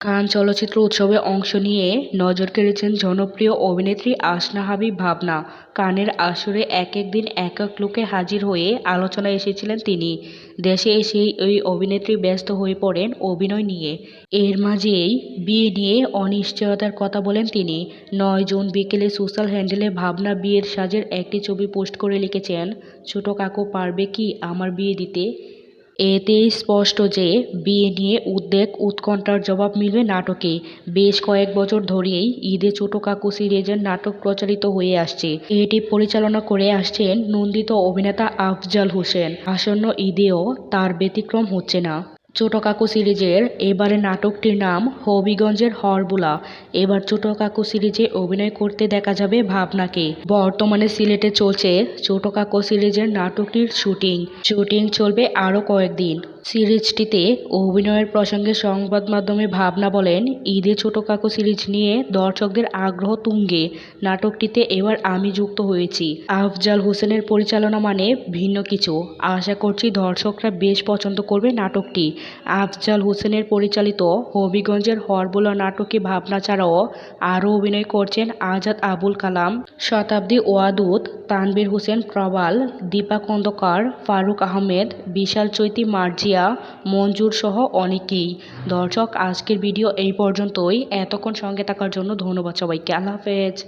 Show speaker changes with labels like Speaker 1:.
Speaker 1: কান চলচ্চিত্র উৎসবে অংশ নিয়ে নজর কেড়েছেন জনপ্রিয় অভিনেত্রী আসনা হাবিব ভাবনা। কানের আসরে এক এক দিন এক এক লোকে হাজির হয়ে আলোচনায় এসেছিলেন তিনি। দেশে এসেই এই অভিনেত্রী ব্যস্ত হয়ে পড়েন অভিনয় নিয়ে। এর মাঝেই বিয়ে নিয়ে অনিশ্চয়তার কথা বলেন তিনি। নয় জুন বিকেলে সোশ্যাল হ্যান্ডেলে ভাবনা বিয়ের সাজের একটি ছবি পোস্ট করে লিখেছেন, ছোট কাকু পারবে কি আমার বিয়ে দিতে? এতেই স্পষ্ট যে বিয়ে নিয়ে উদ্বেগ উৎকণ্ঠার জবাব মিলবে নাটকে। বেশ কয়েক বছর ধরেই ঈদে ছোট কাকু সিরিজের নাটক প্রচারিত হয়ে আসছে। এটি পরিচালনা করে আসছেন নন্দিত অভিনেতা আফজাল হোসেন। আসন্ন ঈদেও তার ব্যতিক্রম হচ্ছে না। ছোট কাকু সিরিজের এবারে নাটকটির নাম হবিগঞ্জের হরবুলা। এবার ছোট কাকু সিরিজে অভিনয় করতে দেখা যাবে ভাবনাকে। বর্তমানে সিলেটে চলছে ছোট কাকু সিরিজের নাটকটির শুটিং। শুটিং চলবে আরও কয়েকদিন। সিরিজটিতে অভিনয়ের প্রসঙ্গে সংবাদ মাধ্যমে ভাবনা বলেন, ঈদে ছোট কাকু সিরিজ নিয়ে দর্শকদের আগ্রহ তুঙ্গে। নাটকটিতে এবার আমি যুক্ত হয়েছি। আফজাল হোসেনের পরিচালনা মানে ভিন্ন কিছু। আশা করছি দর্শকরা বেশ পছন্দ করবে নাটকটি। আফজাল হোসেনের পরিচালিত হবিগঞ্জের হরবোলা নাটকে ভাবনা ছাড়াও আরও অভিনয় করছেন আজাদ আবুল কালাম, শতাব্দী ওয়াদুদ, তানভীর হোসেন প্রবাল, দীপা খন্দকার, ফারুক আহমেদ, বিশাল চৈতি মার্জিয়া মঞ্জুর সহ অনেকেই। দর্শক, আজকের ভিডিও এই পর্যন্তই। এতক্ষণ সঙ্গে থাকার জন্য ধন্যবাদ সবাইকে। আল্লাহ হাফেজ।